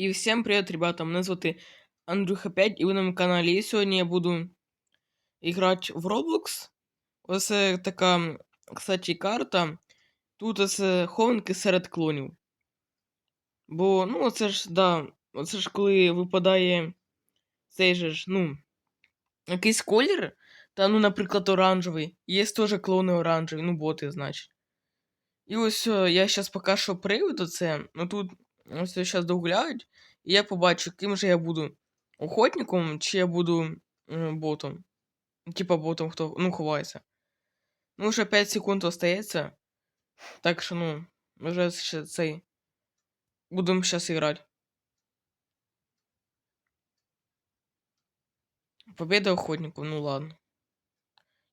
І всім привіт, ребята! Мене звати Андрюха 5 і ви на моєму каналі. І сьогодні я буду грати в Roblox. Ось це така, кстати, карта. Тут ось е, хованки серед клонів. Бо, ну, це ж, да, оце ж коли випадає цей же ж, ну, якийсь колір, та, ну, наприклад, оранжевий. Є теж клони оранжеві, ну, боти, значить. І ось е, я зараз поки що приведу це, ну тут ось зараз догуляють, і я побачу, ким же я буду охотником, чи я буду е, ботом. Типа ботом, хто ну, ховається. Ну, вже 5 секунд остається. Так що, ну, вже ще цей. Будемо зараз грати. Победа охотников, ну ладно.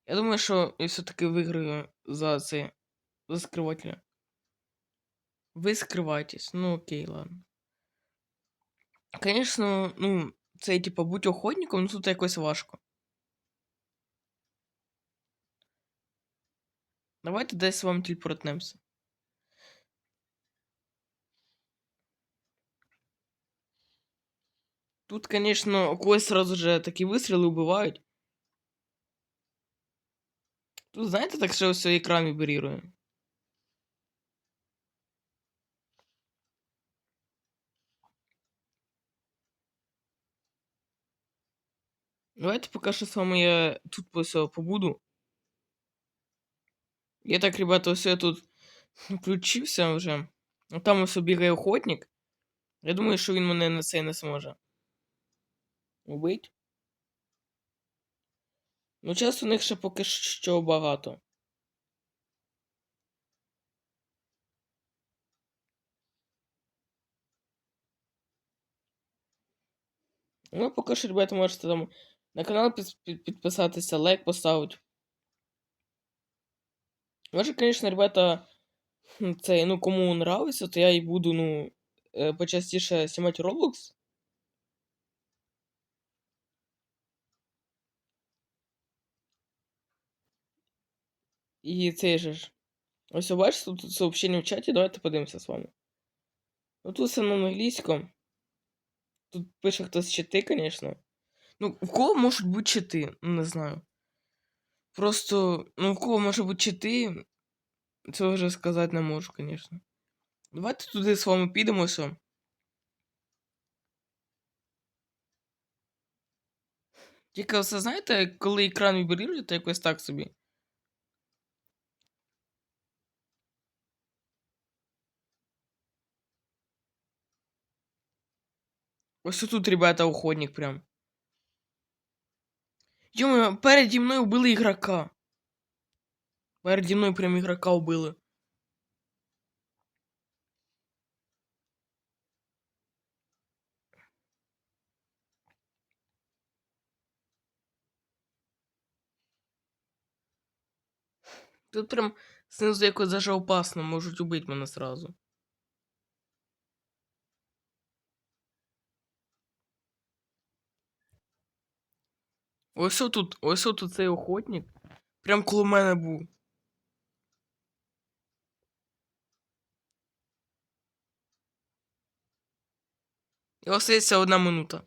Я думаю, що я все-таки виграю за це. За скрывателя. Вы скрываетесь. Ну окей, ладно. Конечно, ну, це, типа, будь охотником, ну тут якось важко. Давайте десь з вами телепортнемося. Тут, конечно, когось сразу же такі вистріли вбивають. Тут, знаєте, так що все екран вібрірує. Давайте поки що з вами я тут просто побуду. Я так, ребята, я тут включився вже. А Там ось бігає охотник. Я думаю, що він мене на це не зможе. Убить. Ну, часу у них ще поки що багато. Ну, поки що, ребята, можете там на канал під, під, підписатися, лайк поставити. Може, конечно, ребята, це, ну, кому нравится, то я і буду, ну, е, почастіше знімати Roblox. І цей же ж. Ось бачите, тут сообщення в чаті, давайте подивимося з вами. Ну, тут все на англійському. Тут пише хтось чити, звісно. Ну, в кого можуть бути чити? Ну, не знаю. Просто, ну, в кого може бути чити, цього вже сказати не можу, звісно. Давайте туди з вами підемося. Тільки все знаєте, коли екран вібрірує, то якось так собі. Ось тут, ребята, уходник прям. Йомо, переді мною вбили ігрока. Переді мною прям ігрока вбили. Тут прям снизу якось даже опасно, можуть убити мене сразу. Ось тут, ось тут цей охотник. Прям коло мене був. І остається одна минута.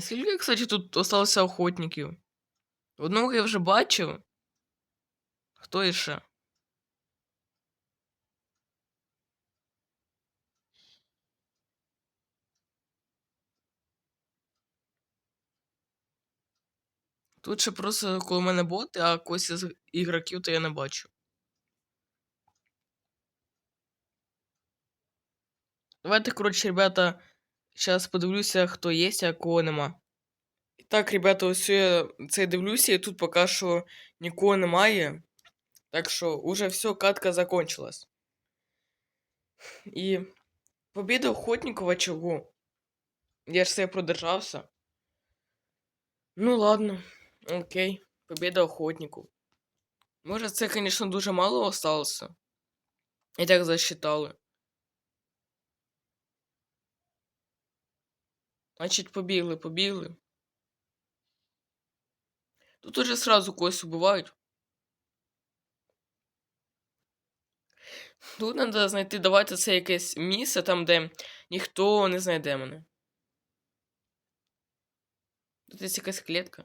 Скільки, кстати, тут осталося охотників? Одного я вже бачив. Хто іще? Тут ще просто коло мене боти, а когось із ігроків то я не бачу. Давайте, коротше, ребята, зараз подивлюся, хто є, а кого нема. І так, ребята, ось я це дивлюся, і тут поки що нікого немає. Так що уже все, катка закончилась. І побіда Охотникова чого? Я ж себе продержався. Ну ладно. Окей, победа охотнику. Може, це, звісно, дуже мало осталося. І так засчитали. Значить, побігли, побігли. Тут уже сразу когось убивають. Тут треба знайти, давайте це якесь місце, там, де ніхто не знайде мене. Тут є якась клітка.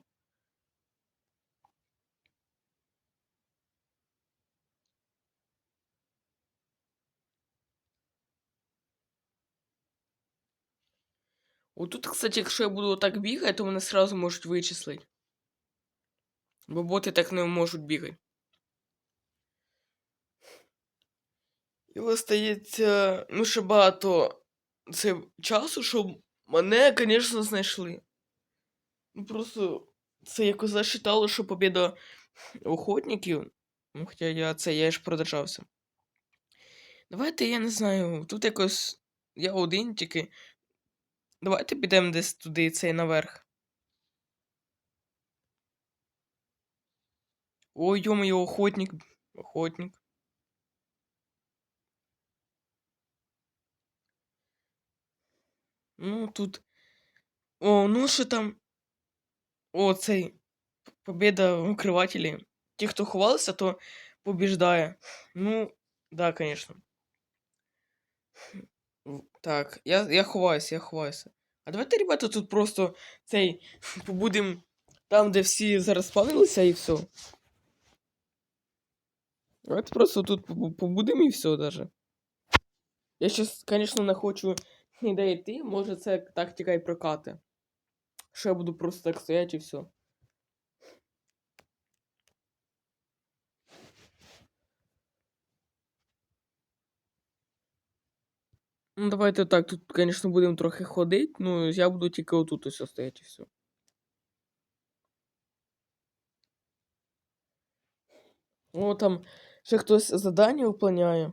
Отут, кстати, якщо я буду так бігати, то мене сразу можуть вичислити. Бо боти так не можуть бігати. І остається, ну, ще багато це часу, щоб мене, звісно, знайшли. Ну, просто це якось засчитало, що побіда охотників. Ну, хоча я це я ж продержався. Давайте, я не знаю, тут якось я один тільки. Давайте підемо десь туди, цей наверх. Ой, йо-моє, охотник. Охотник. Ну, тут. О, ну що там. О, цей. Побіда укривателі. Ті, хто ховалися, то побіждає. Ну, да, конечно. Так, я, я ховаюся, я ховаюся. А давайте, ребята, тут просто цей побудем там, де всі зараз спавнилися, і все. Давайте просто тут побу- побудемо і все даже. Я щас, конечно, не хочу ніде йти, може це тактика і прокати. Що я буду просто так стояти і все. Ну, давайте так, тут, конечно, будемо трохи ходити, ну, я буду тільки отут ось стояти і все. О, там ще хтось задання виповняє.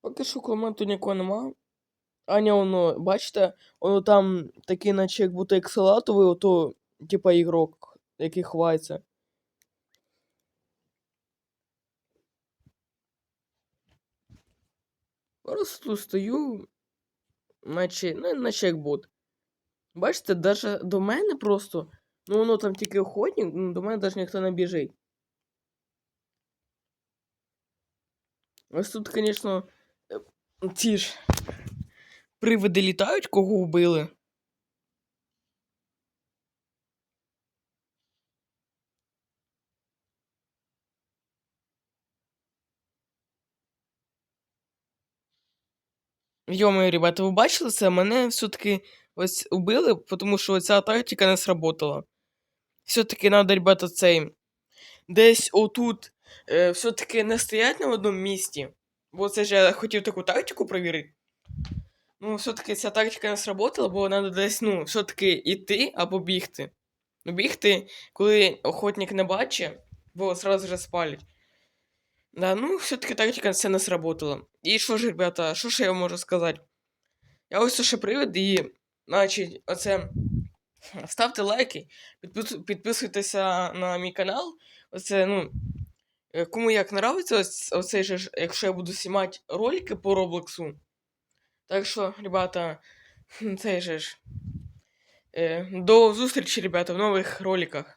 Поки що тут нікого нема. Аня, воно, бачите, воно там такий, наче як будто екселатовий, ото, типа ігрок, який ховається. Просто стою, наче, ну, наче як бот. Бачите, даже до мене просто, ну воно там тільки охотник, ну, до мене навіть ніхто не біжить. Ось тут, звісно, е, ці ж привиди літають, кого вбили. Йо-моє, ребята, ви бачили це? Мене все-таки ось убили, тому що ця тактика не сработала. Все-таки треба, ребята, цей. Десь отут е, все-таки не стоять на одному місці. Бо це ж я хотів таку тактику перевірити. Ну, все-таки ця тактика не сработала, бо треба десь, ну, все-таки йти або бігти. Ну, бігти, коли охотник не бачить, бо зразу же спалять. Да, ну, все-таки тактика це не сработала. І що ж, ребята, що ж я вам можу сказати? Я ось ще привид і, значить, оце. Ставте лайки, підпис- підписуйтеся на мій канал. Оце, ну. е, Кому як нравиться, оцей же, якщо я буду знімати ролики по Роблоксу. Так що, ребята, цей же ж. Е, До зустрічі, ребята, в нових роликах.